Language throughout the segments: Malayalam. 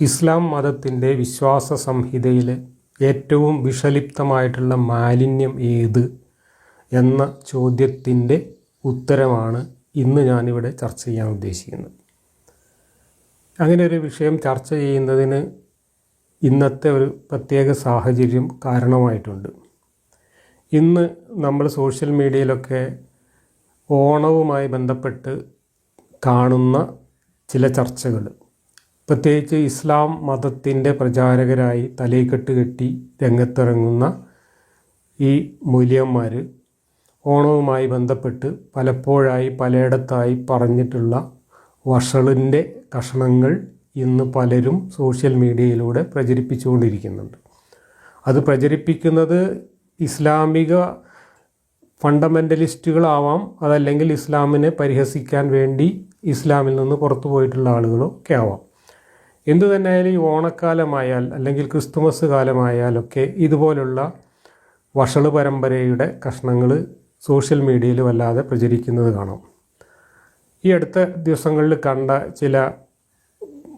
ഇസ്ലാം മതത്തിന്റെ വിശ്വാസ സംഹിതയിൽ ഏറ്റവും വിഷലിപ്തമായിട്ടുള്ള മാലിന്യം ഏത് എന്ന ചോദ്യത്തിന്റെ ഉത്തരമാണ് ഇന്ന് ഞാനിവിടെ ചർച്ച ചെയ്യാൻ ഉദ്ദേശിക്കുന്നത്. അങ്ങനെ ഒരു വിഷയം ചർച്ച ചെയ്യുന്നതിന് ഇന്നത്തെ ഒരു പ്രത്യേക സാഹചര്യം കാരണമായിട്ടുണ്ട്. ഇന്ന് നമ്മൾ സോഷ്യൽ മീഡിയയിലൊക്കെ ഓണവുമായി ബന്ധപ്പെട്ട് കാണുന്ന ചില ചർച്ചകൾ. പ്രത്യേകിച്ച് ഇസ്ലാം മതത്തിന്റെ പ്രചാരകരായി തലയിക്കെട്ട് കെട്ടി രംഗത്തിറങ്ങുന്ന ഈ മൂല്യന്മാർ ഓണവുമായി ബന്ധപ്പെട്ട് പലപ്പോഴായി പലയിടത്തായി പറഞ്ഞിട്ടുള്ള വഷളിന്റെ കഷണങ്ങൾ ഇന്ന് പലരും സോഷ്യൽ മീഡിയയിലൂടെ പ്രചരിപ്പിച്ചുകൊണ്ടിരിക്കുന്നുണ്ട്. അത് പ്രചരിപ്പിക്കുന്നത് ഇസ്ലാമിക ഫണ്ടമെന്റലിസ്റ്റുകളാവാം അതല്ലെങ്കിൽ ഇസ്ലാമിനെ പരിഹസിക്കാൻ വേണ്ടി ഇസ്ലാമിൽ നിന്ന് പുറത്തു പോയിട്ടുള്ള ആളുകളോ ഒക്കെ ആവാം. എന്തു തന്നെയായാലും ഈ ഓണക്കാലമായാൽ അല്ലെങ്കിൽ ക്രിസ്തുമസ് കാലമായാലൊക്കെ ഇതുപോലുള്ള വഷൾ പരമ്പരയുടെ കഷ്ണങ്ങൾ സോഷ്യൽ മീഡിയയിൽ വല്ലാതെ പ്രചരിക്കുന്നത് കാണാം. ഈ അടുത്ത ദിവസങ്ങളിൽ കണ്ട ചില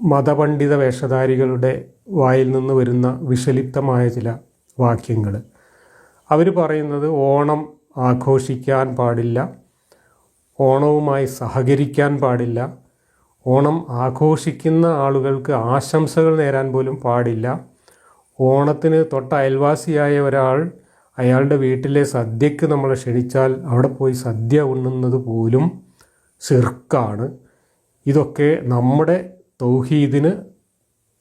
മതപണ്ഡിത വേഷധാരികളുടെ വായിൽ നിന്ന് വരുന്ന വിഷലിപ്തമായ ചില വാക്യങ്ങൾ. അവർ പറയുന്നത് ഓണം ആഘോഷിക്കാൻ പാടില്ല ഓണവുമായി സഹകരിക്കാൻ പാടില്ല ഓണം ആഘോഷിക്കുന്ന ആളുകൾക്ക് ആശംസകൾ നേരാൻ പോലും പാടില്ല. ഓണത്തിന് തൊട്ട അയൽവാസിയായ ഒരാൾ അയാളുടെ വീട്ടിലെ സദ്യക്ക് നമ്മൾ ക്ഷണിച്ചാൽ അവിടെ പോയി സദ്യ ഉണ്ണുന്നത് പോലും ചെറുക്കാണ് ഇതൊക്കെ നമ്മുടെ തൗഹീദിന്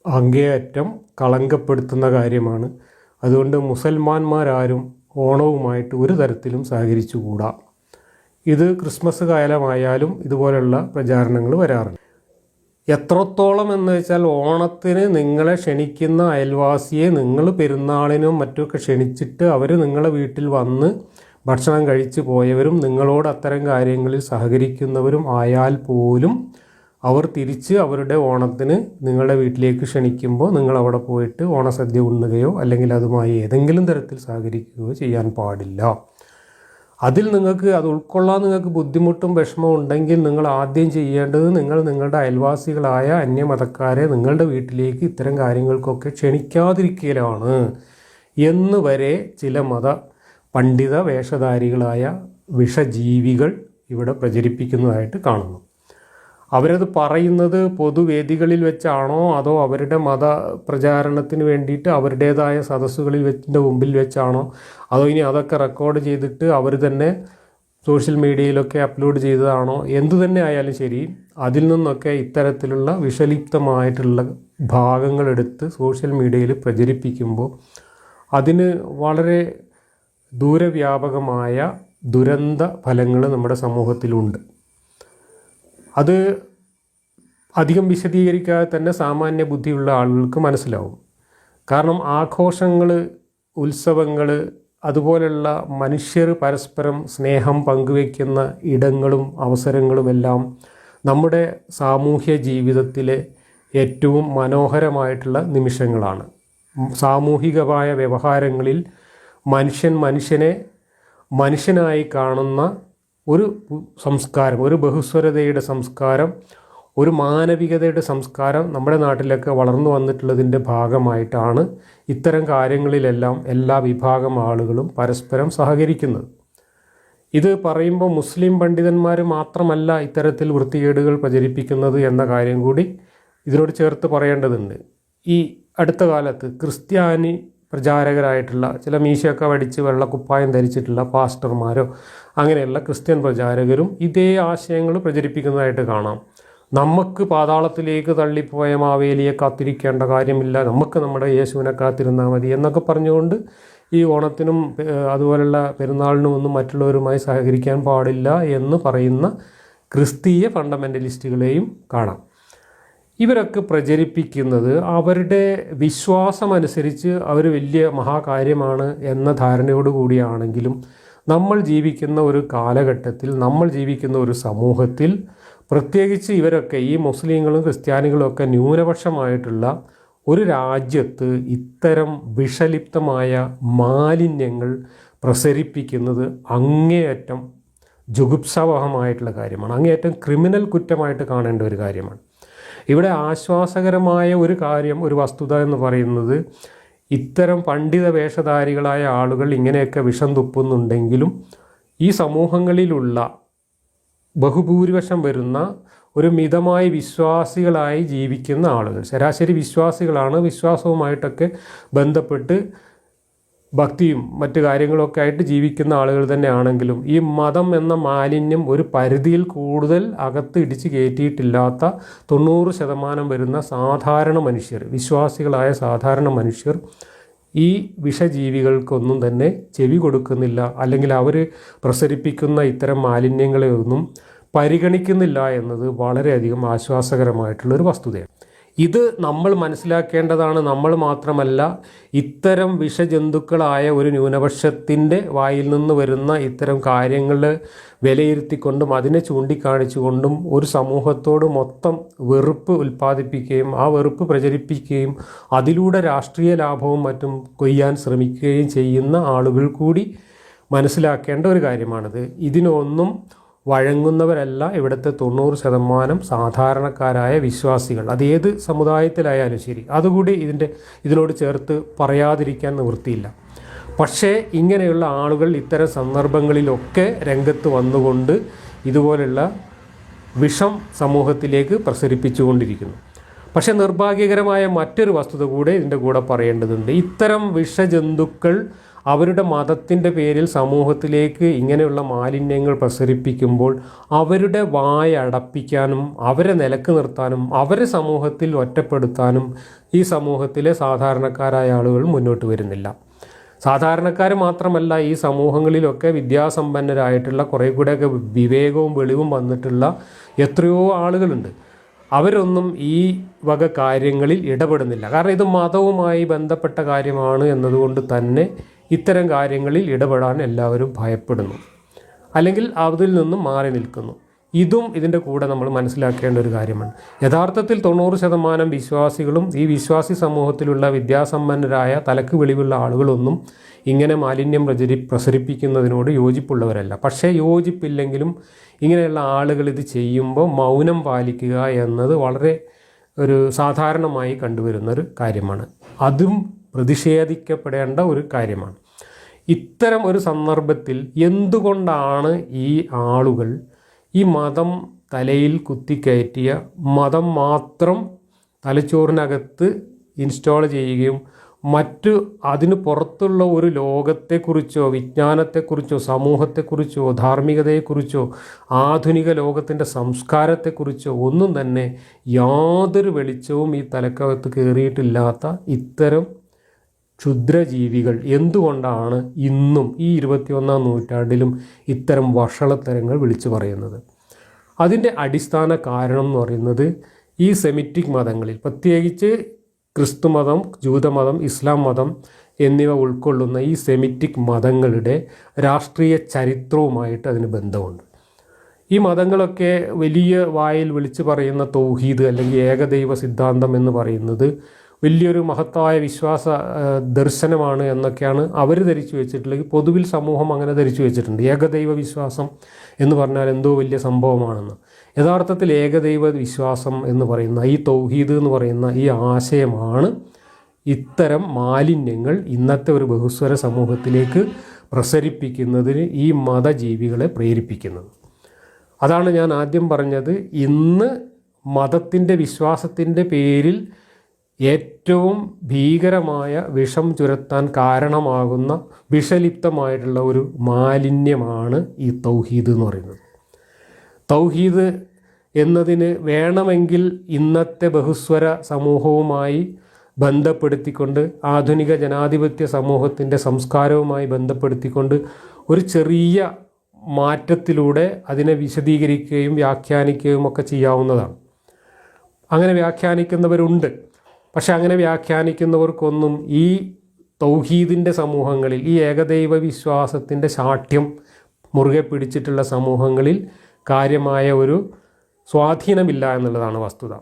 അങ്ങേയറ്റം കളങ്കപ്പെടുത്തുന്ന കാര്യമാണ്. അതുകൊണ്ട് മുസൽമാന്മാരാരും ഓണവുമായിട്ട് ഒരു തരത്തിലും സഹകരിച്ചുകൂടാ. ഇത് ക്രിസ്മസ് കാലമായാലും ഇതുപോലുള്ള പ്രചാരണങ്ങൾ വരാറുണ്ട്. എത്രത്തോളം എന്ന് വെച്ചാൽ ഓണത്തിന് നിങ്ങളെ ക്ഷണിക്കുന്ന അയൽവാസിയെ നിങ്ങൾ പെരുന്നാളിനും മറ്റുമൊക്കെ ക്ഷണിച്ചിട്ട് അവർ നിങ്ങളെ വീട്ടിൽ വന്ന് ഭക്ഷണം കഴിച്ചു പോയവരും നിങ്ങളോട് അത്തരം കാര്യങ്ങളിൽ സഹകരിക്കുന്നവരും ആയാൽ പോലും അവർ തിരിച്ച് അവരുടെ ഓണത്തിന് നിങ്ങളുടെ വീട്ടിലേക്ക് ക്ഷണിക്കുമ്പോൾ നിങ്ങൾ അവിടെ പോയിട്ട് ഓണസദ്യ ഉണ്ണുകയോ അല്ലെങ്കിൽ അതുമായി ഏതെങ്കിലും തരത്തിൽ സഹകരിക്കുകയോ ചെയ്യാൻ പാടില്ല. അതിൽ നിങ്ങൾക്ക് അത് ഉൾക്കൊള്ളാൻ നിങ്ങൾക്ക് ബുദ്ധിമുട്ടും വിഷമവും ഉണ്ടെങ്കിൽ നിങ്ങൾ ആദ്യം ചെയ്യേണ്ടത് നിങ്ങൾ നിങ്ങളുടെ അയൽവാസികളായ അന്യമതക്കാരെ നിങ്ങളുടെ വീട്ടിലേക്ക് ഇത്തരം കാര്യങ്ങൾക്കൊക്കെ ക്ഷണിക്കാതിരിക്കലാണ്. എന്ന് വരെ ചില മത പണ്ഡിത വേഷധാരികളായ വിഷജീവികൾ ഇവിടെ പ്രചരിപ്പിക്കുന്നതായിട്ട് കാണുന്നു. അവരത് പറയുന്നത് പൊതുവേദികളിൽ വെച്ചാണോ അതോ അവരുടെ മത പ്രചാരണത്തിന് വേണ്ടിയിട്ട് അവരുടേതായ സദസ്സുകളിൽ വെച്ചിന്റെ മുമ്പിൽ വെച്ചാണോ? അതോ ഇനി അതൊക്കെ റെക്കോർഡ് ചെയ്തിട്ട് അവർ തന്നെ സോഷ്യൽ മീഡിയയിലൊക്കെ അപ്ലോഡ് ചെയ്തതാണോ? എന്തു തന്നെ ആയാലും ശരി അതിൽ നിന്നൊക്കെ ഇത്തരത്തിലുള്ള വിഷലിപ്തമായിട്ടുള്ള ഭാഗങ്ങളെടുത്ത് സോഷ്യൽ മീഡിയയിൽ പ്രചരിപ്പിക്കുമ്പോൾ അതിന് വളരെ ദൂരവ്യാപകമായ ദുരന്ത ഫലങ്ങൾ നമ്മുടെ സമൂഹത്തിലുണ്ട്. അത് അധികം വിശദീകരിക്കാതെ തന്നെ സാമാന്യ ബുദ്ധിയുള്ള ആളുകൾക്ക് മനസ്സിലാവും. കാരണം ആഘോഷങ്ങൾ ഉത്സവങ്ങൾ അതുപോലുള്ള മനുഷ്യർ പരസ്പരം സ്നേഹം പങ്കുവയ്ക്കുന്ന ഇടങ്ങളും അവസരങ്ങളുമെല്ലാം നമ്മുടെ സാമൂഹ്യ ജീവിതത്തിലെ ഏറ്റവും മനോഹരമായിട്ടുള്ള നിമിഷങ്ങളാണ്. സാമൂഹികമായ വ്യവഹാരങ്ങളിൽ മനുഷ്യൻ മനുഷ്യനെ മനുഷ്യനായി കാണുന്ന ഒരു സംസ്കാരം ഒരു ബഹുസ്വരതയുടെ സംസ്കാരം ഒരു മാനവികതയുടെ സംസ്കാരം നമ്മുടെ നാട്ടിലൊക്കെ വളർന്നു വന്നിട്ടുള്ളതിന്റെ ഭാഗമായിട്ടാണ് ഇത്തരം കാര്യങ്ങളിലെല്ലാം എല്ലാ വിഭാഗം ആളുകളും പരസ്പരം സഹകരിക്കുന്നത്. ഇത് പറയുമ്പോൾ മുസ്ലിം പണ്ഡിതന്മാർ മാത്രമല്ല ഇത്തരത്തിൽ വൃത്തികേടുകൾ പ്രചരിപ്പിക്കുന്നത് എന്ന കാര്യം കൂടി ഇതിനോട് ചേർത്ത് പറയേണ്ടതുണ്ട്. ഈ അടുത്ത കാലത്ത് ക്രിസ്ത്യാനി പ്രചാരകരായിട്ടുള്ള ചില മീശയൊക്കെ വടിച്ച് വെള്ളക്കുപ്പായം ധരിച്ചിട്ടുള്ള പാസ്റ്റർമാരോ അങ്ങനെയുള്ള ക്രിസ്ത്യൻ പ്രചാരകരും ഇതേ ആശയങ്ങൾ പ്രചരിപ്പിക്കുന്നതായിട്ട് കാണാം. നമുക്ക് പാതാളത്തിലേക്ക് തള്ളിപ്പോയ മാവേലിയെ കാത്തിരിക്കേണ്ട കാര്യമില്ല. നമുക്ക് നമ്മുടെ യേശുവിനെ കാത്തിരുന്നാൽ മതി എന്നൊക്കെ പറഞ്ഞുകൊണ്ട് ഈ ഓണത്തിനും അതുപോലുള്ള പെരുന്നാളിനും ഒന്നും മറ്റുള്ളവരുമായി സഹകരിക്കാൻ പാടില്ല എന്ന് പറയുന്ന ക്രിസ്തീയ ഫണ്ടമെന്റലിസ്റ്റുകളെയും കാണാം. ഇവരൊക്കെ പ്രചരിപ്പിക്കുന്നത് അവരുടെ വിശ്വാസമനുസരിച്ച് അവർ വലിയ മഹാകാര്യമാണ് എന്ന ധാരണയോട് കൂടിയാണെങ്കിലും നമ്മൾ ജീവിക്കുന്ന ഒരു കാലഘട്ടത്തിൽ നമ്മൾ ജീവിക്കുന്ന ഒരു സമൂഹത്തിൽ പ്രത്യേകിച്ച് ഇവരൊക്കെ ഈ മുസ്ലിങ്ങളും ക്രിസ്ത്യാനികളും ഒക്കെ ന്യൂനപക്ഷമായിട്ടുള്ള ഒരു രാജ്യത്ത് ഇത്തരം വിഷലിപ്തമായ മാലിന്യങ്ങൾ പ്രസരിപ്പിക്കുന്നത് അങ്ങേയറ്റം ജുഗുപ്സാവഹമായിട്ടുള്ള കാര്യമാണ്. അങ്ങേയറ്റം ക്രിമിനൽ കുറ്റമായിട്ട് കാണേണ്ട ഒരു കാര്യമാണ്. ഇവിടെ ആശ്വാസകരമായ ഒരു കാര്യം ഒരു വസ്തുത എന്ന് പറയുന്നത് ഇത്തരം പണ്ഡിത വേഷധാരികളായ ആളുകൾ ഇങ്ങനെയൊക്കെ വിഷം തുപ്പുന്നുണ്ടെങ്കിലും ഈ സമൂഹങ്ങളിലുള്ള ബഹുഭൂരിപക്ഷം വരുന്ന ഒരു മിതമായി വിശ്വാസികളായി ജീവിക്കുന്ന ആളുകൾ ശരാശരി വിശ്വാസികളാണ് വിശ്വാസവുമായിട്ടൊക്കെ ബന്ധപ്പെട്ട് ഭക്തിയും മറ്റു കാര്യങ്ങളൊക്കെ ആയിട്ട് ജീവിക്കുന്ന ആളുകൾ തന്നെയാണെങ്കിലും ഈ മതം എന്ന മാലിന്യം ഒരു പരിധിയിൽ കൂടുതൽ അകത്ത് ഇടിച്ച് കയറ്റിയിട്ടില്ലാത്ത തൊണ്ണൂറ് ശതമാനം വരുന്ന സാധാരണ മനുഷ്യർ വിശ്വാസികളായ സാധാരണ മനുഷ്യർ ഈ വിഷജീവികൾക്കൊന്നും തന്നെ ചെവി കൊടുക്കുന്നില്ല. അല്ലെങ്കിൽ അവർ പ്രസരിപ്പിക്കുന്ന ഇത്തരം മാലിന്യങ്ങളെ ഒന്നും പരിഗണിക്കുന്നില്ല എന്നത് വളരെയധികം ആശ്വാസകരമായിട്ടുള്ളൊരു വസ്തുതയാണ്. ഇത് നമ്മൾ മനസ്സിലാക്കേണ്ടതാണ്. നമ്മൾ മാത്രമല്ല ഇത്തരം വിഷജന്തുക്കളായ ഒരു ന്യൂനപക്ഷത്തിന്റെ വായിൽ നിന്ന് വരുന്ന ഇത്തരം കാര്യങ്ങൾ വിലയിരുത്തിക്കൊണ്ടും അതിനെ ചൂണ്ടിക്കാണിച്ചുകൊണ്ടും ഒരു സമൂഹത്തോട് മൊത്തം വെറുപ്പ് ഉൽപ്പാദിപ്പിക്കുകയും ആ വെറുപ്പ് പ്രചരിപ്പിക്കുകയും അതിലൂടെ രാഷ്ട്രീയ ലാഭവും മറ്റും കൊയ്യാൻ ശ്രമിക്കുകയും ചെയ്യുന്ന ആളുകൾ കൂടി മനസ്സിലാക്കേണ്ട ഒരു കാര്യമാണിത്. ഇതിനൊന്നും വഴങ്ങുന്നവരല്ല ഇവിടുത്തെ തൊണ്ണൂറ് ശതമാനം സാധാരണക്കാരായ വിശ്വാസികൾ. അത് ഏത് സമുദായത്തിലായാലും ശരി. അതുകൂടി ഇതിന്റെ ഇതിനോട് ചേർത്ത് പറയാതിരിക്കാൻ നിവൃത്തിയില്ല. പക്ഷേ ഇങ്ങനെയുള്ള ആളുകൾ ഇത്തരം സന്ദർഭങ്ങളിലൊക്കെ രംഗത്ത് വന്നുകൊണ്ട് ഇതുപോലുള്ള വിഷം സമൂഹത്തിലേക്ക് പ്രസരിപ്പിച്ചുകൊണ്ടിരിക്കുന്നു. പക്ഷെ നിർഭാഗ്യകരമായ മറ്റൊരു വസ്തുത കൂടെ ഇതിന്റെ കൂടെ പറയേണ്ടതുണ്ട്. ഇത്തരം വിഷജന്തുക്കൾ അവരുടെ മതത്തിന്റെ പേരിൽ സമൂഹത്തിലേക്ക് ഇങ്ങനെയുള്ള മാലിന്യങ്ങൾ പ്രസരിപ്പിക്കുമ്പോൾ അവരുടെ വായ അടപ്പിക്കാനും അവരെ നിലയ്ക്ക് നിർത്താനും അവരെ സമൂഹത്തിൽ ഒറ്റപ്പെടുത്താനും ഈ സമൂഹത്തിലെ സാധാരണക്കാരായ ആളുകൾ മുന്നോട്ട് വരുന്നില്ല. സാധാരണക്കാർ മാത്രമല്ല ഈ സമൂഹങ്ങളിലൊക്കെ വിദ്യാസമ്പന്നരായിട്ടുള്ള കുറേ കൂടെയൊക്കെ വിവേകവും വെളിവും വന്നിട്ടുള്ള എത്രയോ ആളുകളുണ്ട്. അവരൊന്നും ഈ വക കാര്യങ്ങളിൽ ഇടപെടുന്നില്ല. കാരണം ഇത് മതവുമായി ബന്ധപ്പെട്ട കാര്യമാണ് എന്നതുകൊണ്ട് തന്നെ ഇത്തരം കാര്യങ്ങളിൽ ഇടപെടാൻ എല്ലാവരും ഭയപ്പെടുന്നു. അല്ലെങ്കിൽ അതിൽ നിന്നും മാറി നിൽക്കുന്നു. ഇതും ഇതിന്റെ കൂടെ നമ്മൾ മനസ്സിലാക്കേണ്ട ഒരു കാര്യമാണ്. യഥാർത്ഥത്തിൽ തൊണ്ണൂറ് ശതമാനം വിശ്വാസികളും ഈ വിശ്വാസി സമൂഹത്തിലുള്ള വിദ്യാസമ്പന്നരായ തലക്ക് വെളിവുള്ള ആളുകളൊന്നും ഇങ്ങനെ മാലിന്യം പ്രചരി പ്രസരിപ്പിക്കുന്നതിനോട് യോജിപ്പുള്ളവരല്ല. പക്ഷേ യോജിപ്പില്ലെങ്കിലും ഇങ്ങനെയുള്ള ആളുകൾ ഇത് ചെയ്യുമ്പോൾ മൗനം പാലിക്കുക എന്നത് വളരെ ഒരു സാധാരണമായി കണ്ടുവരുന്നൊരു കാര്യമാണ്. അതും പ്രതിഷേധിക്കപ്പെടേണ്ട ഒരു കാര്യമാണ്. ഇത്തരം ഒരു സന്ദർഭത്തിൽ എന്തുകൊണ്ടാണ് ഈ ആളുകൾ ഈ മതം തലയിൽ കുത്തിക്കയറ്റിയ മതം മാത്രം തലച്ചോറിനകത്ത് ഇൻസ്റ്റാൾ ചെയ്യുകയും മറ്റ് അതിന് പുറത്തുള്ള ഒരു ലോകത്തെക്കുറിച്ചോ വിജ്ഞാനത്തെക്കുറിച്ചോ സമൂഹത്തെക്കുറിച്ചോ ധാർമ്മികതയെക്കുറിച്ചോ ആധുനിക ലോകത്തിന്റെ സംസ്കാരത്തെക്കുറിച്ചോ ഒന്നും തന്നെ യാതൊരു വെളിച്ചവും ഈ തലക്കകത്ത് കയറിയിട്ടില്ലാത്ത ഇത്തരം ക്ഷുദ്രജീവികൾ. എന്തുകൊണ്ടാണ് ഇന്നും ഈ ഇരുപത്തിയൊന്നാം നൂറ്റാണ്ടിലും ഇത്തരം വഷളത്തരങ്ങൾ വിളിച്ചു പറയുന്നത്? അതിന്റെ അടിസ്ഥാന കാരണം എന്ന് പറയുന്നത് ഈ സെമിറ്റിക് മതങ്ങളിൽ പ്രത്യേകിച്ച് ക്രിസ്തുമതം ജൂതമതം ഇസ്ലാം മതം എന്നിവ ഉൾക്കൊള്ളുന്ന ഈ സെമിറ്റിക് മതങ്ങളുടെ രാഷ്ട്രീയ ചരിത്രവുമായിട്ട് അതിന് ബന്ധമുണ്ട്. ഈ മതങ്ങളൊക്കെ വലിയ വായിൽ വിളിച്ചു പറയുന്ന തൗഹീദ് അല്ലെങ്കിൽ ഏകദൈവ സിദ്ധാന്തം എന്ന് പറയുന്നത് വലിയൊരു മഹത്തായ വിശ്വാസ ദർശനമാണ് എന്നൊക്കെയാണ് അവർ ധരിച്ചു വെച്ചിട്ടുള്ളത്. പൊതുവിൽ സമൂഹം അങ്ങനെ ധരിച്ചു വെച്ചിട്ടുണ്ട്. ഏകദൈവ വിശ്വാസം എന്ന് പറഞ്ഞാൽ എന്തോ വലിയ സംഭവമാണെന്ന്. യഥാർത്ഥത്തിൽ ഏകദൈവ വിശ്വാസം എന്ന് പറയുന്ന ഈ തൗഹീദ് എന്ന് പറയുന്ന ഈ ആശയമാണ് ഇത്തരം മാലിന്യങ്ങൾ ഇന്നത്തെ ഒരു ബഹുസ്വര സമൂഹത്തിലേക്ക് പ്രസരിപ്പിക്കുന്നതിന് ഈ മതജീവികളെ പ്രേരിപ്പിക്കുന്നത്. അതാണ് ഞാൻ ആദ്യം പറഞ്ഞത്. ഇന്ന് മതത്തിന്റെ വിശ്വാസത്തിന്റെ പേരിൽ ഏറ്റവും ഭീകരമായ വിഷം ചുരത്താൻ കാരണമാകുന്ന വിഷലിപ്തമായിട്ടുള്ള ഒരു മാലിന്യമാണ് ഈ തൗഹീദ് എന്ന് പറയുന്നത്. തൗഹീദ് എന്നതിന് വേണമെങ്കിൽ ഇന്നത്തെ ബഹുസ്വര സമൂഹവുമായി ബന്ധപ്പെടുത്തിക്കൊണ്ട് ആധുനിക ജനാധിപത്യ സമൂഹത്തിന്റെ സംസ്കാരവുമായി ബന്ധപ്പെടുത്തിക്കൊണ്ട് ഒരു ചെറിയ മാറ്റത്തിലൂടെ അതിനെ വിശദീകരിക്കുകയും വ്യാഖ്യാനിക്കുകയും ഒക്കെ ചെയ്യാവുന്നതാണ്. അങ്ങനെ വ്യാഖ്യാനിക്കുന്നവരുണ്ട്. പക്ഷെ അങ്ങനെ വ്യാഖ്യാനിക്കുന്നവർക്കൊന്നും ഈ തൗഹീദിന്റെ സമൂഹങ്ങളിൽ ഈ ഏകദൈവ വിശ്വാസത്തിന്റെ ശാഠ്യം മുറുകെ പിടിച്ചിട്ടുള്ള സമൂഹങ്ങളിൽ കാര്യമായ ഒരു സ്വാധീനമില്ല എന്നുള്ളതാണ് വസ്തുത.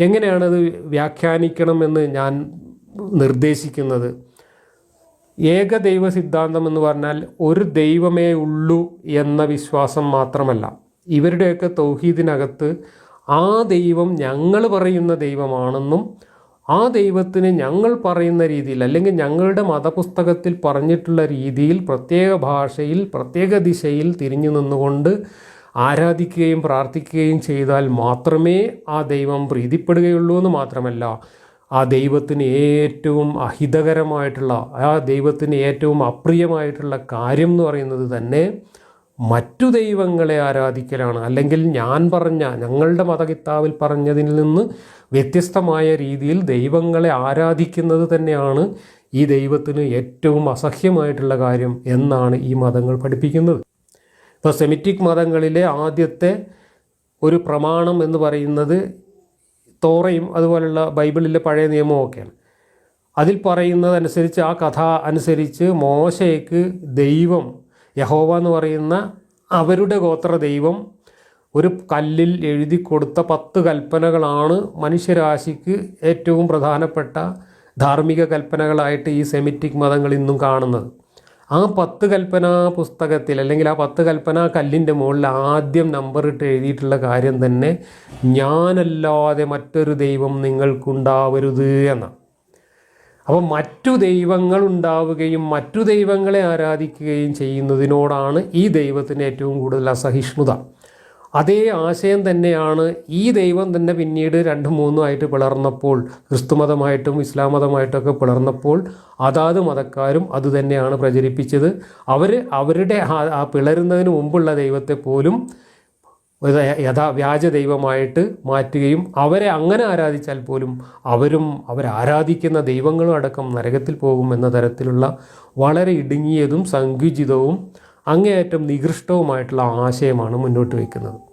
എങ്ങനെയാണത് വ്യാഖ്യാനിക്കണമെന്ന് ഞാൻ നിർദ്ദേശിക്കുന്നത്? ഏകദൈവ സിദ്ധാന്തം എന്ന് പറഞ്ഞാൽ ഒരു ദൈവമേ ഉള്ളൂ എന്ന വിശ്വാസം മാത്രമല്ല. ഇവരുടെയൊക്കെ തൗഹീദിനകത്ത് ആ ദൈവം ഞങ്ങൾ പറയുന്ന ദൈവമാണെന്നും ആ ദൈവത്തിന് ഞങ്ങൾ പറയുന്ന രീതിയിൽ അല്ലെങ്കിൽ ഞങ്ങളുടെ മതപുസ്തകത്തിൽ പറഞ്ഞിട്ടുള്ള രീതിയിൽ പ്രത്യേക ഭാഷയിൽ പ്രത്യേക ദിശയിൽ തിരിഞ്ഞു നിന്നുകൊണ്ട് ആരാധിക്കുകയും പ്രാർത്ഥിക്കുകയും ചെയ്താൽ മാത്രമേ ആ ദൈവം പ്രീതിപ്പെടുകയുള്ളൂ എന്ന് മാത്രമല്ല ആ ദൈവത്തിന് ഏറ്റവും അഹിതകരമായിട്ടുള്ള ആ ദൈവത്തിന് ഏറ്റവും അപ്രിയമായിട്ടുള്ള കാര്യം എന്ന് പറയുന്നത് തന്നെ മറ്റു ദൈവങ്ങളെ ആരാധിക്കലാണ്. അല്ലെങ്കിൽ ഞാൻ പറഞ്ഞ ഞങ്ങളുടെ മതകിത്താവിൽ പറഞ്ഞതിൽ നിന്ന് വ്യത്യസ്തമായ രീതിയിൽ ദൈവങ്ങളെ ആരാധിക്കുന്നത് തന്നെയാണ് ഈ ദൈവത്തിന് ഏറ്റവും അസഹ്യമായിട്ടുള്ള കാര്യം എന്നാണ് ഈ മതങ്ങൾ പഠിപ്പിക്കുന്നത്. ഇപ്പോൾ സെമിറ്റിക് മതങ്ങളിലെ ആദ്യത്തെ ഒരു പ്രമാണം എന്ന് പറയുന്നത് തോറയും അതുപോലുള്ള ബൈബിളിലെ പഴയ നിയമവും ഒക്കെയാണ്. അതിൽ പറയുന്നതനുസരിച്ച് ആ കഥ അനുസരിച്ച് മോശയ്ക്ക് ദൈവം യഹോവ എന്ന് പറയുന്ന അവരുടെ ഗോത്ര ദൈവം ഒരു കല്ലിൽ എഴുതി കൊടുത്ത പത്ത് കൽപ്പനകളാണ് മനുഷ്യരാശിക്ക് ഏറ്റവും പ്രധാനപ്പെട്ട ധാർമ്മിക കൽപ്പനകളായിട്ട് ഈ സെമിറ്റിക് മതങ്ങൾ ഇന്നും കാണുന്നത്. ആ പത്ത് കൽപ്പന പുസ്തകത്തിൽ അല്ലെങ്കിൽ ആ പത്ത് കൽപ്പന കല്ലിന്റെ മുകളിൽ ആദ്യം നമ്പർ ഇട്ട് എഴുതിയിട്ടുള്ള കാര്യം തന്നെ ഞാനല്ലാതെ മറ്റൊരു ദൈവം നിങ്ങൾക്കുണ്ടാവരുത് എന്നാണ്. അപ്പോൾ മറ്റു ദൈവങ്ങൾ ഉണ്ടാവുകയും മറ്റു ദൈവങ്ങളെ ആരാധിക്കുകയും ചെയ്യുന്നതിനോടാണ് ഈ ദൈവത്തിന് ഏറ്റവും കൂടുതൽ അസഹിഷ്ണുത. അതേ ആശയം തന്നെയാണ് ഈ ദൈവം തന്നെ പിന്നീട് രണ്ടും മൂന്നും ആയിട്ട് പിളർന്നപ്പോൾ ക്രിസ്തുമതമായിട്ടും ഇസ്ലാം മതമായിട്ടൊക്കെ പിളർന്നപ്പോൾ അതാത് മതക്കാരും അതുതന്നെയാണ് പ്രചരിപ്പിച്ചത്. അവർ അവരുടെ ആ- പിളരുന്നതിന് മുമ്പുള്ള ദൈവത്തെ പോലും യഥാ വ്യാജ ദൈവമായിട്ട് മാറ്റുകയും അവരെ അങ്ങനെ ആരാധിച്ചാൽ പോലും അവരും അവരാരാധിക്കുന്ന ദൈവങ്ങളും അടക്കം നരകത്തിൽ പോകും എന്ന തരത്തിലുള്ള വളരെ ഇടുങ്ങിയതും സങ്കുചിതവും അങ്ങേയറ്റം നികൃഷ്ടവുമായിട്ടുള്ള ആശയമാണ് മുന്നോട്ട് വയ്ക്കുന്നത്.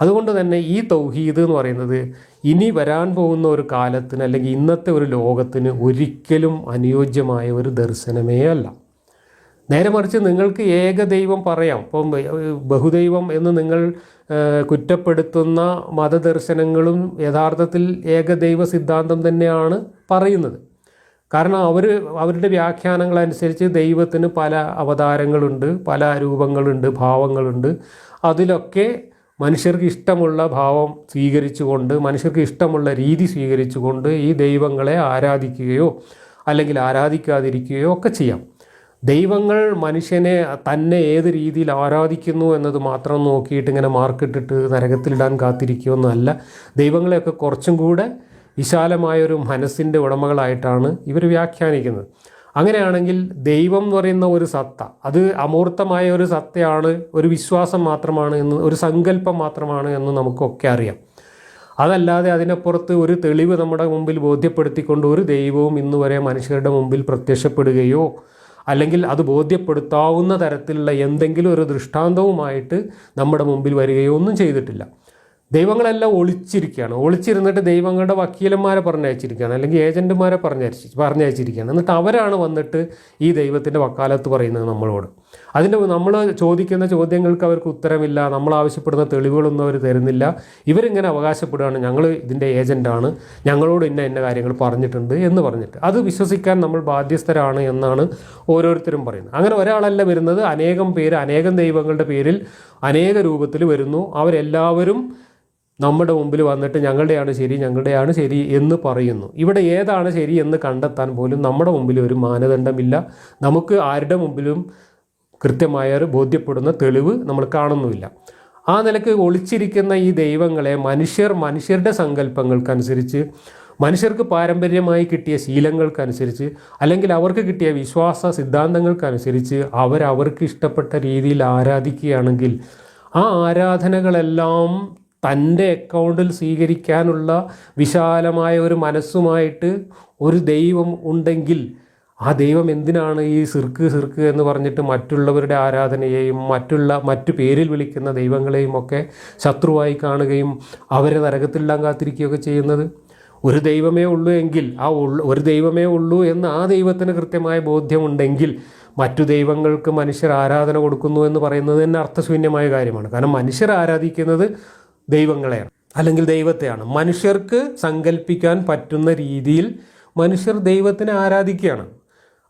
അതുകൊണ്ട് തന്നെ ഈ തൗഹീദ് എന്ന് പറയുന്നത് ഇനി വരാൻ പോകുന്ന ഒരു കാലത്തിന് അല്ലെങ്കിൽ ഇന്നത്തെ ഒരു ലോകത്തിന് ഒരിക്കലും അനുയോജ്യമായ ഒരു ദർശനമേ അല്ല. നേരെ മറിച്ച് നിങ്ങൾക്ക് ഏകദൈവം പറയാം. ഇപ്പം ബഹുദൈവം എന്ന് നിങ്ങൾ കുറ്റപ്പെടുത്തുന്ന മതദർശനങ്ങളും യഥാർത്ഥത്തിൽ ഏകദൈവ സിദ്ധാന്തം തന്നെയാണ് പറയുന്നത്. കാരണം അവർ അവരുടെ വ്യാഖ്യാനങ്ങൾ അനുസരിച്ച് ദൈവത്തിന് പല അവതാരങ്ങളുണ്ട് പല രൂപങ്ങളുണ്ട് ഭാവങ്ങളുണ്ട്. അതിലൊക്കെ മനുഷ്യർക്ക് ഇഷ്ടമുള്ള ഭാവം സ്വീകരിച്ചുകൊണ്ട് മനുഷ്യർക്ക് ഇഷ്ടമുള്ള രീതി സ്വീകരിച്ചുകൊണ്ട് ഈ ദൈവങ്ങളെ ആരാധിക്കുകയോ അല്ലെങ്കിൽ ആരാധിക്കാതിരിക്കുകയോ ഒക്കെ ചെയ്യാം. ദൈവങ്ങൾ മനുഷ്യനെ തന്നെ ഏത് രീതിയിൽ ആരാധിക്കുന്നു എന്നത് മാത്രം നോക്കിയിട്ട് ഇങ്ങനെ മാർക്കിട്ടിട്ട് നരകത്തിലിടാൻ കാത്തിരിക്കുമെന്നല്ല ദൈവങ്ങളെയൊക്കെ കുറച്ചും കൂടെ വിശാലമായൊരു മനസ്സിന്റെ ഉടമകളായിട്ടാണ് ഇവർ വ്യാഖ്യാനിക്കുന്നത്. അങ്ങനെയാണെങ്കിൽ ദൈവം എന്ന് പറയുന്ന ഒരു സത്ത അത് അമൂർത്തമായ ഒരു സത്തയാണ് ഒരു വിശ്വാസം മാത്രമാണ് എന്ന് ഒരു സങ്കല്പം മാത്രമാണ് എന്ന് നമുക്കൊക്കെ അറിയാം. അതല്ലാതെ അതിനപ്പുറത്ത് ഒരു തെളിവ് നമ്മുടെ മുമ്പിൽ ബോധ്യപ്പെടുത്തിക്കൊണ്ട് ഒരു ദൈവവും ഇന്ന് വരെ മനുഷ്യരുടെ മുമ്പിൽ പ്രത്യക്ഷപ്പെടുകയോ അല്ലെങ്കിൽ അത് ബോധ്യപ്പെടുത്താവുന്ന തരത്തിലുള്ള എന്തെങ്കിലും ഒരു ദൃഷ്ടാന്തവുമായിട്ട് നമ്മുടെ മുമ്പിൽ വരികയോ ഒന്നും ചെയ്തിട്ടില്ല. ദൈവങ്ങളെല്ലാം ഒളിച്ചിരിക്കുകയാണ്. ഒളിച്ചിരുന്നിട്ട് ദൈവങ്ങളുടെ വക്കീലന്മാരെ പറഞ്ഞയച്ചിരിക്കുകയാണ്. അല്ലെങ്കിൽ ഏജന്റുമാരെ പറഞ്ഞയച്ച് പറഞ്ഞയച്ചിരിക്കുകയാണ്. എന്നിട്ട് അവരാണ് വന്നിട്ട് ഈ ദൈവത്തിന്റെ വക്കാലത്ത് പറയുന്നത് നമ്മളോട്. അതിന്റെ നമ്മൾ ചോദിക്കുന്ന ചോദ്യങ്ങൾക്ക് അവർക്ക് ഉത്തരമില്ല. നമ്മൾ ആവശ്യപ്പെടുന്ന തെളിവുകളൊന്നും അവർ തരുന്നില്ല. ഇവരിങ്ങനെ അവകാശപ്പെടുകയാണ്. ഞങ്ങൾ ഇതിന്റെ ഏജന്റാണ് ഞങ്ങളോട് ഇന്ന ഇന്ന കാര്യങ്ങൾ പറഞ്ഞിട്ടുണ്ട് എന്ന് പറഞ്ഞിട്ട്. അത് വിശ്വസിക്കാൻ നമ്മൾ ബാധ്യസ്ഥരാണ് എന്നാണ് ഓരോരുത്തരും പറയുന്നത്. അങ്ങനെ ഒരാളല്ല വരുന്നത്. അനേകം പേര് അനേകം ദൈവങ്ങളുടെ പേരിൽ അനേക രൂപത്തിൽ വരുന്നു. അവരെല്ലാവരും നമ്മുടെ മുമ്പിൽ വന്നിട്ട് ഞങ്ങളുടെയാണ് ശരി ഞങ്ങളുടെയാണ് ശരി എന്ന് പറയുന്നു. ഇവിടെ ഏതാണ് ശരി എന്ന് കണ്ടെത്താൻ പോലും നമ്മുടെ മുമ്പിൽ ഒരു മാനദണ്ഡമില്ല. നമുക്ക് ആരുടെ മുമ്പിലും കൃത്യമായ ഒരു ബോധ്യപ്പെടുന്ന തെളിവ് നമ്മൾ കാണുന്നുമില്ല. ആ നിലയ്ക്ക് ഒളിച്ചിരിക്കുന്ന ഈ ദൈവങ്ങളെ മനുഷ്യർ മനുഷ്യരുടെ സങ്കല്പങ്ങൾക്കനുസരിച്ച് മനുഷ്യർക്ക് പാരമ്പര്യമായി കിട്ടിയ ശീലങ്ങൾക്കനുസരിച്ച് അല്ലെങ്കിൽ അവർക്ക് കിട്ടിയ വിശ്വാസ സിദ്ധാന്തങ്ങൾക്കനുസരിച്ച് അവരവർക്ക് ഇഷ്ടപ്പെട്ട രീതിയിൽ ആരാധിക്കുകയാണെങ്കിൽ ആ ആരാധനകളെല്ലാം തന്റെ അക്കൗണ്ടിൽ സ്വീകരിക്കാനുള്ള വിശാലമായ ഒരു മനസ്സുമായിട്ട് ഒരു ദൈവം ഉണ്ടെങ്കിൽ ആ ദൈവം എന്തിനാണ് ഈ സിർക്ക് സിർക്ക് എന്ന് പറഞ്ഞിട്ട് മറ്റുള്ളവരുടെ ആരാധനയെയും മറ്റുള്ള മറ്റു പേരിൽ വിളിക്കുന്ന ദൈവങ്ങളെയും ഒക്കെ ശത്രുവായി കാണുകയും അവരെ നരകത്തിലിടാൻ കാത്തിരിക്കുകയൊക്കെ ചെയ്യുന്നത്? ഒരു ദൈവമേ ഉള്ളൂ എങ്കിൽ ആ ഉള്ളു ഒരു ദൈവമേ ഉള്ളൂ എന്ന് ആ ദൈവത്തിന് കൃത്യമായ ബോധ്യമുണ്ടെങ്കിൽ മറ്റു ദൈവങ്ങൾക്ക് മനുഷ്യർ ആരാധന കൊടുക്കുന്നു എന്ന് പറയുന്നത് തന്നെ അർത്ഥശൂന്യമായ കാര്യമാണ്. കാരണം മനുഷ്യർ ആരാധിക്കുന്നത് ദൈവങ്ങളെയാണ് അല്ലെങ്കിൽ ദൈവത്തെയാണ്. മനുഷ്യർക്ക് സങ്കല്പിക്കാൻ പറ്റുന്ന രീതിയിൽ മനുഷ്യർ ദൈവത്തിനെ ആരാധിക്കുകയാണ്.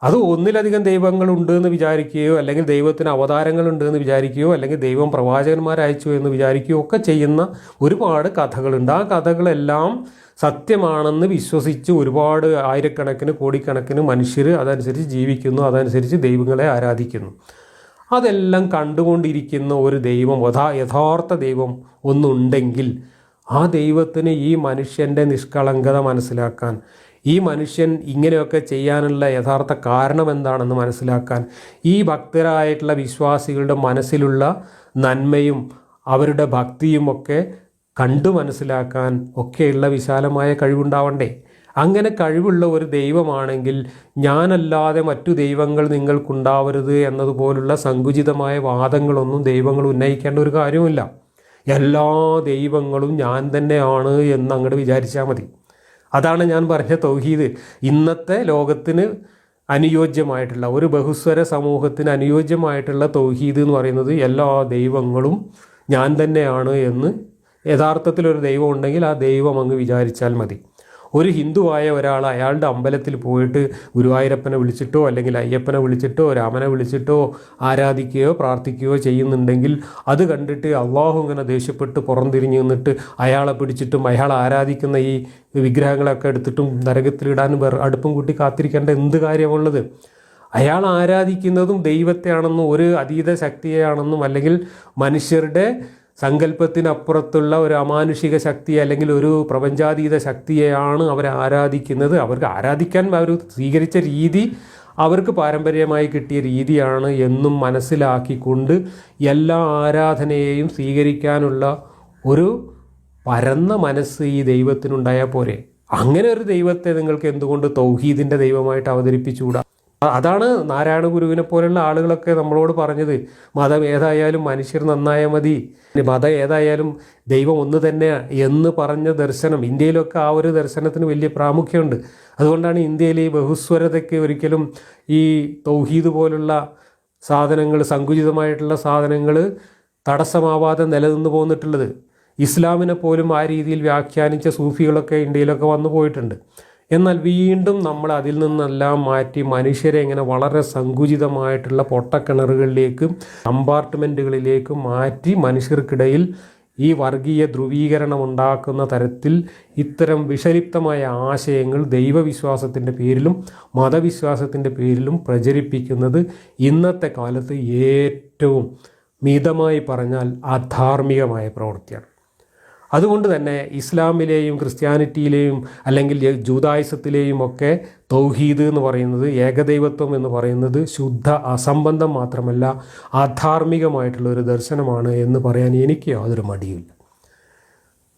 അത് ഒന്നിലധികം ദൈവങ്ങളുണ്ട് എന്ന് വിചാരിക്കുകയോ അല്ലെങ്കിൽ ദൈവത്തിന് അവതാരങ്ങളുണ്ട് എന്ന് വിചാരിക്കുകയോ അല്ലെങ്കിൽ ദൈവം പ്രവാചകന്മാരയച്ചു എന്ന് വിചാരിക്കുകയോ ഒക്കെ ചെയ്യുന്ന ഒരുപാട് കഥകളുണ്ട്. ആ കഥകളെല്ലാം സത്യമാണെന്ന് വിശ്വസിച്ച് ഒരുപാട് ആയിരക്കണക്കിന് കോടിക്കണക്കിന് മനുഷ്യർ അതനുസരിച്ച് ജീവിക്കുന്നു അതനുസരിച്ച് ദൈവങ്ങളെ ആരാധിക്കുന്നു. അതെല്ലാം കണ്ടുകൊണ്ടിരിക്കുന്ന ഒരു ദൈവം യഥാ യഥാർത്ഥ ദൈവം ഒന്നുണ്ടെങ്കിൽ ആ ദൈവത്തിന് ഈ മനുഷ്യന്റെ നിഷ്കളങ്കത മനസ്സിലാക്കാൻ ഈ മനുഷ്യൻ ഇങ്ങനെയൊക്കെ ചെയ്യാനുള്ള യഥാർത്ഥ കാരണം എന്താണെന്ന് മനസ്സിലാക്കാൻ ഈ ഭക്തരായിട്ടുള്ള വിശ്വാസികളുടെ മനസ്സിലുള്ള നന്മയും അവരുടെ ഭക്തിയും ഒക്കെ കണ്ടു മനസ്സിലാക്കാൻ ഒക്കെയുള്ള വിശാലമായ കഴിവുണ്ടാവണ്ടേ? അങ്ങനെ കഴിവുള്ള ഒരു ദൈവമാണെങ്കിൽ ഞാനല്ലാതെ മറ്റു ദൈവങ്ങൾ നിങ്ങൾക്കുണ്ടാവരുത് എന്നതുപോലുള്ള സങ്കുചിതമായ വാദങ്ങളൊന്നും ദൈവങ്ങൾ ഉന്നയിക്കേണ്ട ഒരു കാര്യമില്ല എല്ലാ ദൈവങ്ങളും ഞാൻ തന്നെയാണ് എന്ന് അങ്ങോട്ട് വിചാരിച്ചാൽ മതി. അതാണ് ഞാൻ പറഞ്ഞ തൗഹീദ്. ഇന്നത്തെ ലോകത്തിന് അനുയോജ്യമായിട്ടുള്ള ഒരു ബഹുസ്വര സമൂഹത്തിന് അനുയോജ്യമായിട്ടുള്ള തൗഹീദ് എന്ന് പറയുന്നത് എല്ലാ ദൈവങ്ങളും ഞാൻ തന്നെയാണ് എന്ന് യഥാർത്ഥത്തിലൊരു ദൈവം ഉണ്ടെങ്കിൽ ആ ദൈവം അങ്ങ് വിചാരിച്ചാൽ മതി. ഒരു ഹിന്ദുവായ ഒരാൾ അയാളുടെ അമ്പലത്തിൽ പോയിട്ട് ഗുരുവായൂരപ്പനെ വിളിച്ചിട്ടോ അല്ലെങ്കിൽ അയ്യപ്പനെ വിളിച്ചിട്ടോ രാമനെ വിളിച്ചിട്ടോ ആരാധിക്കുകയോ പ്രാർത്ഥിക്കുകയോ ചെയ്യുന്നുണ്ടെങ്കിൽ അത് കണ്ടിട്ട് അള്ളാഹു ഇങ്ങനെ ദേഷ്യപ്പെട്ട് പുറംതിരിഞ്ഞ് നിന്നിട്ട് അയാളെ പിടിച്ചിട്ടും അയാൾ ആരാധിക്കുന്ന ഈ വിഗ്രഹങ്ങളൊക്കെ എടുത്തിട്ടും നരകത്തിലിടാനും വേറെ അടുപ്പം കൂട്ടി കാത്തിരിക്കേണ്ട എന്ത് കാര്യമുള്ളത് അയാൾ ആരാധിക്കുന്നതും ദൈവത്തെയാണെന്നും ഒരു അതീത ശക്തിയാണെന്നും അല്ലെങ്കിൽ മനുഷ്യരുടെ സങ്കല്പത്തിനപ്പുറത്തുള്ള ഒരു അമാനുഷിക ശക്തി അല്ലെങ്കിൽ ഒരു പ്രപഞ്ചാതീത ശക്തിയെയാണ് അവർ ആരാധിക്കുന്നത്. അവർക്ക് ആരാധിക്കാൻ അവർ സ്വീകരിച്ച രീതി അവർക്ക് പാരമ്പര്യമായി കിട്ടിയ രീതിയാണ് എന്നും മനസ്സിലാക്കിക്കൊണ്ട് എല്ലാ ആരാധനയെയും സ്വീകരിക്കാനുള്ള ഒരു പരന്ന മനസ്സ് ഈ ദൈവത്തിനുണ്ടായാൽ പോരെ. അങ്ങനെ ഒരു ദൈവത്തെ നിങ്ങൾക്ക് എന്തുകൊണ്ട് തൗഹീദിന്റെ ദൈവമായിട്ട് അവതരിപ്പിച്ചുകൂടാ? അതാണ് നാരായണ ഗുരുവിനെ പോലുള്ള ആളുകളൊക്കെ നമ്മളോട് പറഞ്ഞത്. മതം ഏതായാലും മനുഷ്യർ നന്നായാൽ മതി. മതം ഏതായാലും ദൈവം ഒന്ന് തന്നെ എന്ന് പറഞ്ഞ ദർശനം ഇന്ത്യയിലൊക്കെ ആ ഒരു ദർശനത്തിന് വലിയ പ്രാമുഖ്യമുണ്ട്. അതുകൊണ്ടാണ് ഇന്ത്യയിലെ ഈ ബഹുസ്വരതയ്ക്ക് ഒരിക്കലും ഈ തൗഹീദ് പോലുള്ള സാധനങ്ങൾ സങ്കുചിതമായിട്ടുള്ള സാധനങ്ങൾ തടസ്സമാവാതെ നിലനിന്ന് പോന്നിട്ടുള്ളത്. ഇസ്ലാമിനെ പോലും ആ രീതിയിൽ വ്യാഖ്യാനിച്ച സൂഫികളൊക്കെ ഇന്ത്യയിലൊക്കെ വന്നു പോയിട്ടുണ്ട്. എന്നാൽ വീണ്ടും നമ്മൾ അതിൽ നിന്നെല്ലാം മാറ്റി മനുഷ്യരെ ഇങ്ങനെ വളരെ സങ്കുചിതമായിട്ടുള്ള പൊട്ടക്കിണറുകളിലേക്കും കമ്പാർട്ട്മെന്റുകളിലേക്കും മാറ്റി മനുഷ്യർക്കിടയിൽ ഈ വർഗീയ ധ്രുവീകരണം ഉണ്ടാക്കുന്ന തരത്തിൽ ഇത്തരം വിഷലിപ്തമായ ആശയങ്ങൾ ദൈവവിശ്വാസത്തിന്റെ പേരിലും മതവിശ്വാസത്തിന്റെ പേരിലും പ്രചരിപ്പിക്കുന്നത് ഇന്നത്തെ കാലത്ത് ഏറ്റവും മിതമായി പറഞ്ഞാൽ അധാർമികമായ പ്രവൃത്തിയാണ്. അതുകൊണ്ട് തന്നെ ഇസ്ലാമിലെയും ക്രിസ്ത്യാനിറ്റിയിലെയും അല്ലെങ്കിൽ ജൂതായുസത്തിലെയും ഒക്കെ തൗഹീദ് എന്ന് പറയുന്നത് ഏകദൈവത്വം എന്ന് പറയുന്നത് ശുദ്ധ അസംബന്ധം മാത്രമല്ല ആധാർമികമായിട്ടുള്ള ഒരു ദർശനമാണ് എന്ന് പറയാൻ എനിക്ക് യാതൊരു മടിയില്ല.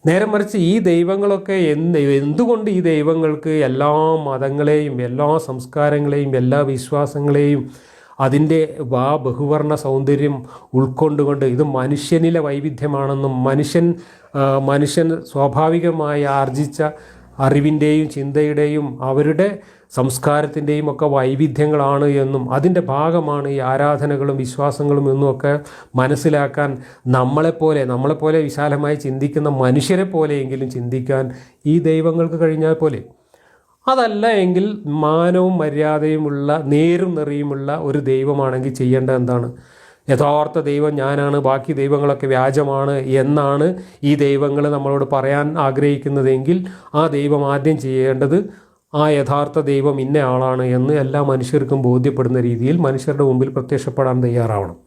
നേരെ മറിച്ച് ഈ ദൈവങ്ങളൊക്കെ എന്ത് എന്തുകൊണ്ട് ഈ ദൈവങ്ങൾക്ക് എല്ലാ മതങ്ങളെയും എല്ലാ സംസ്കാരങ്ങളെയും എല്ലാ വിശ്വാസങ്ങളെയും അതിന്റെ വാ ബഹുവർണ സൗന്ദര്യം ഉൾക്കൊണ്ടുകൊണ്ട് ഇത് മനുഷ്യനിലെ വൈവിധ്യമാണെന്നും മനുഷ്യൻ മനുഷ്യൻ സ്വാഭാവികമായി ആർജിച്ച അറിവിന്റെയും ചിന്തയുടെയും അവരുടെ സംസ്കാരത്തിന്റെയും ഒക്കെ വൈവിധ്യങ്ങളാണ് എന്നും അതിന്റെ ഭാഗമാണ് ഈ ആരാധനകളും വിശ്വാസങ്ങളും എന്നുമൊക്കെ മനസ്സിലാക്കാൻ നമ്മളെപ്പോലെ നമ്മളെപ്പോലെ വിശാലമായി ചിന്തിക്കുന്ന മനുഷ്യരെ പോലെയെങ്കിലും ചിന്തിക്കാൻ ഈ ദൈവങ്ങൾക്ക് കഴിഞ്ഞാൽ പോലെ. അതല്ല എങ്കിൽ മാനവും മര്യാദയുമുള്ള നേരും നിറയുമുള്ള ഒരു ദൈവമാണെങ്കിൽ ചെയ്യേണ്ടത് എന്താണ്? യഥാർത്ഥ ദൈവം ഞാനാണ് ബാക്കി ദൈവങ്ങളൊക്കെ വ്യാജമാണ് എന്നാണ് ഈ ദൈവങ്ങൾ നമ്മളോട് പറയാൻ ആഗ്രഹിക്കുന്നതെങ്കിൽ ആ ദൈവം ആദ്യം ചെയ്യേണ്ടത് ആ യഥാർത്ഥ ദൈവം ഇന്ന ആളാണ് എന്ന് എല്ലാ മനുഷ്യർക്കും ബോധ്യപ്പെടുന്ന രീതിയിൽ മനുഷ്യരുടെ മുമ്പിൽ പ്രത്യക്ഷപ്പെടാൻ തയ്യാറാവണം.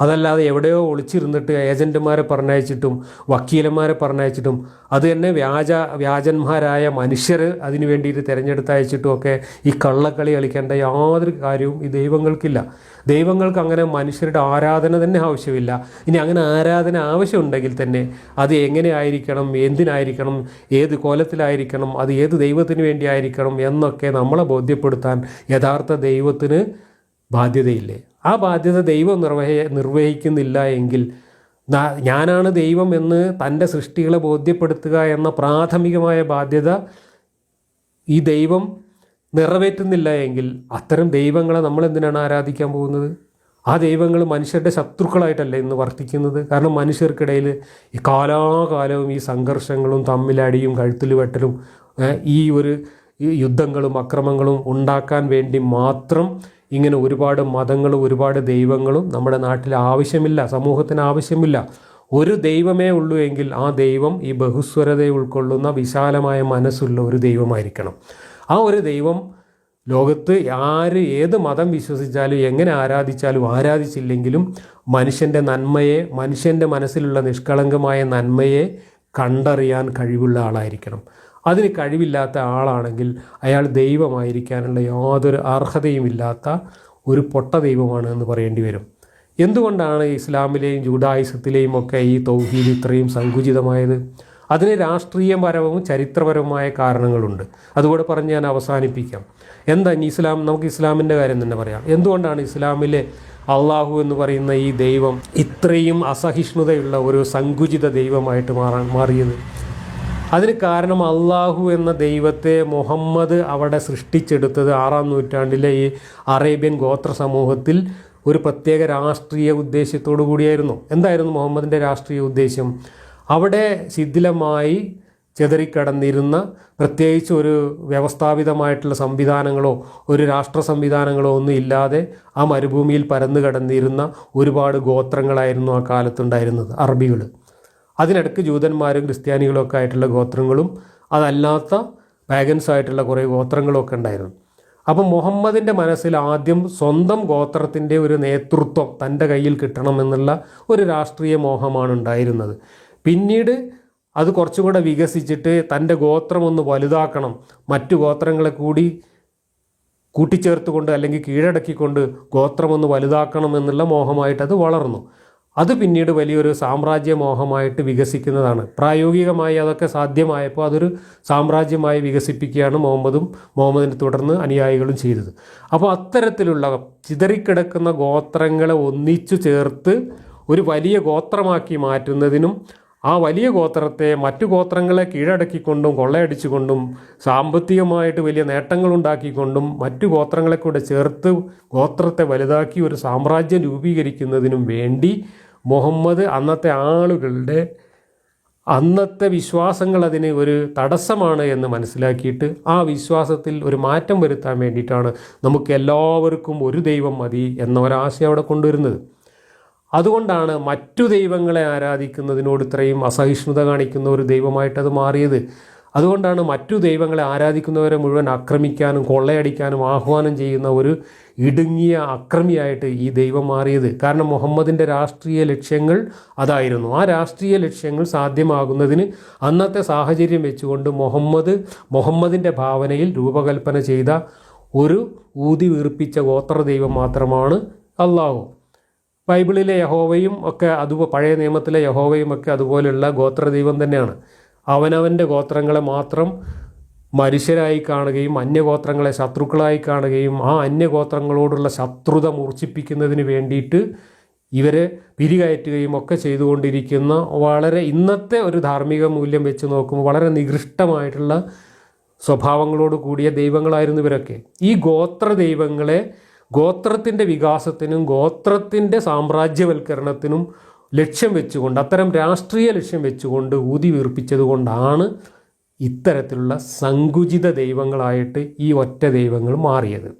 അതല്ലാതെ എവിടെയോ ഒളിച്ചിരുന്നിട്ട് ഏജന്റുമാരെ പറഞ്ഞയച്ചിട്ടും വക്കീലന്മാരെ പറഞ്ഞയച്ചിട്ടും അത് തന്നെ വ്യാജ വ്യാജന്മാരായ മനുഷ്യർ അതിനു വേണ്ടിയിട്ട് തിരഞ്ഞെടുത്തയച്ചിട്ടും ഒക്കെ ഈ കള്ളക്കളി കളിക്കേണ്ട യാതൊരു കാര്യവും ഈ ദൈവങ്ങൾക്കില്ല. ദൈവങ്ങൾക്ക് അങ്ങനെ മനുഷ്യരുടെ ആരാധന തന്നെ ആവശ്യമില്ല. ഇനി അങ്ങനെ ആരാധന ആവശ്യമുണ്ടെങ്കിൽ തന്നെ അത് എങ്ങനെയായിരിക്കണം എന്തിനായിരിക്കണം ഏത് കോലത്തിലായിരിക്കണം അത് ഏത് ദൈവത്തിന് വേണ്ടിയായിരിക്കണം എന്നൊക്കെ നമ്മളെ ബോധ്യപ്പെടുത്താൻ യഥാർത്ഥ ദൈവത്തിന് ബാധ്യതയില്ലേ? ആ ബാധ്യത ദൈവം നിർവഹ നിർവഹിക്കുന്നില്ല എങ്കിൽ ഞാനാണ് ദൈവം എന്ന് തന്റെ സൃഷ്ടികളെ ബോധ്യപ്പെടുത്തുക എന്ന പ്രാഥമികമായ ബാധ്യത ഈ ദൈവം നിറവേറ്റുന്നില്ല എങ്കിൽ അത്തരം ദൈവങ്ങളെ നമ്മൾ എന്തിനാണ് ആരാധിക്കാൻ പോകുന്നത്? ആ ദൈവങ്ങൾ മനുഷ്യരുടെ ശത്രുക്കളായിട്ടല്ലേ ഇന്ന് വർത്തിക്കുന്നത്? കാരണം മനുഷ്യർക്കിടയിൽ ഈ കാലാകാലവും ഈ സംഘർഷങ്ങളും തമ്മിലടിയും കഴുത്തിൽ വെട്ടലും ഈ ഒരു യുദ്ധങ്ങളും അക്രമങ്ങളും ഉണ്ടാക്കാൻ വേണ്ടി മാത്രം ഇങ്ങനെ ഒരുപാട് മതങ്ങളും ഒരുപാട് ദൈവങ്ങളും നമ്മുടെ നാട്ടിൽ ആവശ്യമില്ല സമൂഹത്തിന് ആവശ്യമില്ല. ഒരു ദൈവമേ ഉള്ളൂ എങ്കിൽ ആ ദൈവം ഈ ബഹുസ്വരതയെ ഉൾക്കൊള്ളുന്ന വിശാലമായ മനസ്സുള്ള ഒരു ദൈവമായിരിക്കണം. ആ ഒരു ദൈവം ലോകത്ത് ആര് ഏത് മതം വിശ്വസിച്ചാലും എങ്ങനെ ആരാധിച്ചാലും ആരാധിച്ചില്ലെങ്കിലും മനുഷ്യന്റെ നന്മയെ മനുഷ്യന്റെ മനസ്സിലുള്ള നിഷ്കളങ്കമായ നന്മയെ കണ്ടറിയാൻ കഴിവുള്ള ആളായിരിക്കണം. അതിന് കഴിവില്ലാത്ത ആളാണെങ്കിൽ അയാൾ ദൈവമായിരിക്കാനുള്ള യാതൊരു അർഹതയുമില്ലാത്ത ഒരു പൊട്ട ദൈവമാണ് എന്ന് പറയേണ്ടി വരും. എന്തുകൊണ്ടാണ് ഇസ്ലാമിലെയും ജൂഡായുസത്തിലെയും ഒക്കെ ഈ തൗഹീദ് ഇത്രയും സങ്കുചിതമായത്? അതിന് രാഷ്ട്രീയപരവും ചരിത്രപരവുമായ കാരണങ്ങളുണ്ട്. അതുകൂടെ പറഞ്ഞ് ഞാൻ അവസാനിപ്പിക്കാം. എന്താ ഇനി ഇസ്ലാം? നമുക്ക് ഇസ്ലാമിന്റെ കാര്യം തന്നെ പറയാം. എന്തുകൊണ്ടാണ് ഇസ്ലാമിലെ അള്ളാഹു എന്ന് പറയുന്ന ഈ ദൈവം ഇത്രയും അസഹിഷ്ണുതയുള്ള ഒരു സങ്കുചിത ദൈവമായിട്ട് മാറാൻ മാറിയത്? അതിന് കാരണം അള്ളാഹു എന്ന ദൈവത്തെ മുഹമ്മദ് അവിടെ സൃഷ്ടിച്ചെടുത്തത് ആറാം നൂറ്റാണ്ടിലെ ഈ അറേബ്യൻ ഗോത്ര സമൂഹത്തിൽ ഒരു പ്രത്യേക രാഷ്ട്രീയ ഉദ്ദേശ്യത്തോടു കൂടിയായിരുന്നു. എന്തായിരുന്നു മുഹമ്മദിന്റെ രാഷ്ട്രീയ ഉദ്ദേശ്യം? അവിടെ ശിഥിലമായി ചെതറിക്കടന്നിരുന്ന പ്രത്യേകിച്ച് ഒരു വ്യവസ്ഥാപിതമായിട്ടുള്ള സംവിധാനങ്ങളോ ഒരു രാഷ്ട്ര സംവിധാനങ്ങളോ ഒന്നും ഇല്ലാതെ ആ മരുഭൂമിയിൽ പരന്നു കടന്നിരുന്ന ഒരുപാട് ഗോത്രങ്ങളായിരുന്നു ആ കാലത്തുണ്ടായിരുന്നത് അറബികൾ. അതിനിടയ്ക്ക് ജൂതന്മാരും ക്രിസ്ത്യാനികളും ഒക്കെ ആയിട്ടുള്ള ഗോത്രങ്ങളും അതല്ലാത്ത പാഗൻസ് ആയിട്ടുള്ള കുറേ ഗോത്രങ്ങളും ഒക്കെ ഉണ്ടായിരുന്നു. അപ്പം മുഹമ്മദിന്റെ മനസ്സിൽ ആദ്യം സ്വന്തം ഗോത്രത്തിന്റെ ഒരു നേതൃത്വം തന്റെ കയ്യിൽ കിട്ടണമെന്നുള്ള ഒരു രാഷ്ട്രീയ മോഹമാണ് ഉണ്ടായിരുന്നത്. പിന്നീട് അത് കുറച്ചും കൂടെ വികസിച്ചിട്ട് തന്റെ ഗോത്രം ഒന്ന് വലുതാക്കണം. മറ്റു ഗോത്രങ്ങളെ കൂടി കൂട്ടിച്ചേർത്തുകൊണ്ട് അല്ലെങ്കിൽ കീഴടക്കിക്കൊണ്ട് ഗോത്രമൊന്ന് വലുതാക്കണം എന്നുള്ള മോഹമായിട്ട് അത് വളർന്നു. അത് പിന്നീട് വലിയൊരു സാമ്രാജ്യമോഹമായിട്ട് വികസിക്കുന്നതാണ്. പ്രായോഗികമായി അതൊക്കെ സാധ്യമായപ്പോൾ അതൊരു സാമ്രാജ്യമായി വികസിപ്പിക്കുകയാണ് മുഹമ്മദും മുഹമ്മദിനെ തുടർന്ന് അനുയായികളും ചെയ്തത്. അപ്പോൾ അത്തരത്തിലുള്ള ചിതറിക്കിടക്കുന്ന ഗോത്രങ്ങളെ ഒന്നിച്ചു ചേർത്ത് ഒരു വലിയ ഗോത്രമാക്കി മാറ്റുന്നതിനും ആ വലിയ ഗോത്രത്തെ മറ്റു ഗോത്രങ്ങളെ കീഴടക്കിക്കൊണ്ടും കൊള്ളയടിച്ചുകൊണ്ടും സാമ്പത്തികമായിട്ട് വലിയ നേട്ടങ്ങൾ ഉണ്ടാക്കിക്കൊണ്ടും മറ്റു ഗോത്രങ്ങളെ കൂടെ ചേർത്ത് ഗോത്രത്തെ വലുതാക്കി ഒരു സാമ്രാജ്യം രൂപീകരിക്കുന്നതിനും വേണ്ടി മുഹമ്മദ് അന്നത്തെ ആളുകളുടെ അന്നത്തെ വിശ്വാസങ്ങൾ അതിന് ഒരു തടസ്സമാണ് എന്ന് മനസ്സിലാക്കിയിട്ട് ആ വിശ്വാസത്തിൽ ഒരു മാറ്റം വരുത്താൻ വേണ്ടിയിട്ടാണ് നമുക്ക് എല്ലാവർക്കും ഒരു ദൈവം മതി എന്ന ഒരാശയം അവിടെ കൊണ്ടുവരുന്നത്. അതുകൊണ്ടാണ് മറ്റു ദൈവങ്ങളെ ആരാധിക്കുന്നതിനോട് ഇത്രയും അസഹിഷ്ണുത കാണിക്കുന്ന ഒരു ദൈവമായിട്ട് അത് മാറിയത്. അതുകൊണ്ടാണ് മറ്റു ദൈവങ്ങളെ ആരാധിക്കുന്നവരെ മുഴുവൻ ആക്രമിക്കാനും കൊള്ളയടിക്കാനും ആഹ്വാനം ചെയ്യുന്ന ഒരു ഇടുങ്ങിയ അക്രമിയായിട്ട് ഈ ദൈവം മാറിയത്. കാരണം മുഹമ്മദിന്റെ രാഷ്ട്രീയ ലക്ഷ്യങ്ങൾ അതായിരുന്നു. ആ രാഷ്ട്രീയ ലക്ഷ്യങ്ങൾ സാധ്യമാകുന്നതിന് അന്നത്തെ സാഹചര്യം വെച്ചുകൊണ്ട് മുഹമ്മദ് മുഹമ്മദിന്റെ ഭാവനയിൽ രൂപകൽപ്പന ചെയ്ത ഒരു ഊതി വീർപ്പിച്ച ഗോത്ര ദൈവം മാത്രമാണ് അള്ളാഹു ബൈബിളിലെ യഹോവയും ഒക്കെ അതുപോലെ പഴയ നിയമത്തിലെ യഹോവയും ഒക്കെ അതുപോലെയുള്ള ഗോത്ര ദൈവം തന്നെയാണ്. അവനവന്റെ ഗോത്രങ്ങളെ മാത്രം മനുഷ്യരായി കാണുകയും അന്യഗോത്രങ്ങളെ ശത്രുക്കളായി കാണുകയും ആ അന്യഗോത്രങ്ങളോടുള്ള ശത്രുത മൂർച്ഛിപ്പിക്കുന്നതിന് വേണ്ടിയിട്ട് ഇവരെ പിരികയറ്റുകയും ഒക്കെ ചെയ്തുകൊണ്ടിരിക്കുന്ന വളരെ ഇന്നത്തെ ഒരു ധാർമ്മിക മൂല്യം വെച്ച് നോക്കുമ്പോൾ വളരെ നികൃഷ്ടമായിട്ടുള്ള സ്വഭാവങ്ങളോട് കൂടിയ ദൈവങ്ങളായിരുന്നു ഇവരൊക്കെ. ഈ ഗോത്ര ദൈവങ്ങളെ ഗോത്രത്തിന്റെ വികാസത്തിനും ഗോത്രത്തിന്റെ സാമ്രാജ്യവൽക്കരണത്തിനും ലക്ഷ്യം വെച്ചുകൊണ്ട് അത്തരം രാഷ്ട്രീയ ലക്ഷ്യം വെച്ചുകൊണ്ട് ഊതി വീർപ്പിച്ചതുകൊണ്ടാണ് ഇത്തരത്തിലുള്ള സങ്കുചിത ദൈവങ്ങളായിട്ട് ഈ ഒറ്റ ദൈവങ്ങൾ മാറിയത്.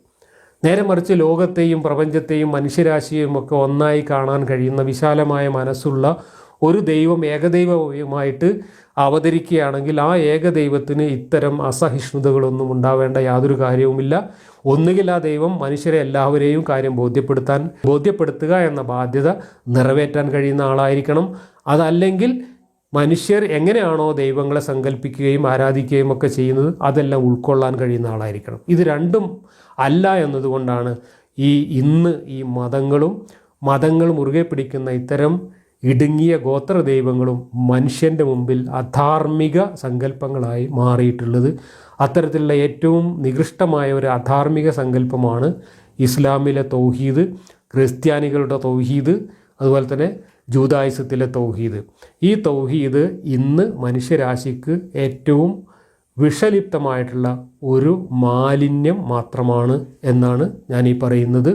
നേരെ മറിച്ച് ലോകത്തെയും പ്രപഞ്ചത്തെയും മനുഷ്യരാശിയെയും ഒക്കെ ഒന്നായി കാണാൻ കഴിയുന്ന വിശാലമായ മനസ്സുള്ള ഒരു ദൈവം ഏകദൈവമായിട്ട് അവതരിക്കുകയാണെങ്കിൽ ആ ഏകദൈവത്തിന് ഇത്തരം അസഹിഷ്ണുതകളൊന്നും ഉണ്ടാവേണ്ട യാതൊരു കാര്യവുമില്ല. ഒന്നുകിൽ ആ ദൈവം മനുഷ്യരെ എല്ലാവരെയും കാര്യം ബോധ്യപ്പെടുത്താൻ ബോധ്യപ്പെടുത്തുക എന്ന ബാധ്യത നിറവേറ്റാൻ കഴിയുന്ന ആളായിരിക്കണം. അതല്ലെങ്കിൽ മനുഷ്യർ എങ്ങനെയാണോ ദൈവങ്ങളെ സങ്കല്പിക്കുകയും ആരാധിക്കുകയും ഒക്കെ ചെയ്യുന്നത് അതെല്ലാം ഉൾക്കൊള്ളാൻ കഴിയുന്ന ആളായിരിക്കണം. ഇത് രണ്ടും അല്ല എന്നതുകൊണ്ടാണ് ഈ ഇന്ന് ഈ മതങ്ങളും മതങ്ങൾ മുറുകെ പിടിക്കുന്ന ഇത്തരം ഇടുങ്ങിയ ഗോത്ര ദൈവങ്ങളും മനുഷ്യന്റെ മുമ്പിൽ അധാർമിക സങ്കല്പങ്ങളായി മാറിയിട്ടുള്ളത്. അത്തരത്തിലുള്ള ഏറ്റവും നികൃഷ്ടമായ ഒരു അധാർമിക സങ്കല്പമാണ് ഇസ്ലാമിലെ തൗഹീദ് ക്രിസ്ത്യാനികളുടെ തൗഹീദ് അതുപോലെ തന്നെ ജൂതായുസത്തിലെ തൗഹീദ്. ഈ തൗഹീദ് ഇന്ന് മനുഷ്യരാശിക്ക് ഏറ്റവും വിഷലിപ്തമായിട്ടുള്ള ഒരു മാലിന്യം മാത്രമാണ് എന്നാണ് ഞാൻ ഈ പറയുന്നത്.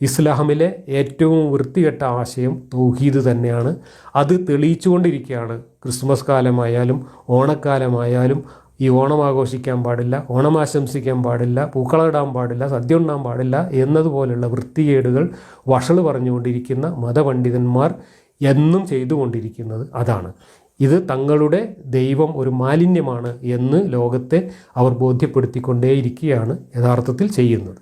ഇസ്ലാമിലെ ഏറ്റവും വൃത്തികെട്ട ആശയം തൗഹീദ് തന്നെയാണ്. അത് തെളിയിച്ചുകൊണ്ടിരിക്കുകയാണ്. ക്രിസ്മസ് കാലമായാലും ഓണക്കാലമായാലും ഈ ഓണം ആഘോഷിക്കാൻ പാടില്ല ഓണം ആശംസിക്കാൻ പാടില്ല പൂക്കളമിടാൻ പാടില്ല സദ്യ ഉണ്ണാൻ പാടില്ല എന്നതുപോലുള്ള വൃത്തികേടുകൾ വഷൾ പറഞ്ഞുകൊണ്ടിരിക്കുന്ന മതപണ്ഡിതന്മാർ എന്നും ചെയ്തുകൊണ്ടിരിക്കുന്നത് അതാണ്. ഇത് തങ്ങളുടെ ദൈവം ഒരു മാലിന്യമാണ് എന്ന് ലോകത്തെ അവർ ബോധ്യപ്പെടുത്തിക്കൊണ്ടേയിരിക്കുകയാണ് യഥാർത്ഥത്തിൽ ചെയ്യുന്നത്.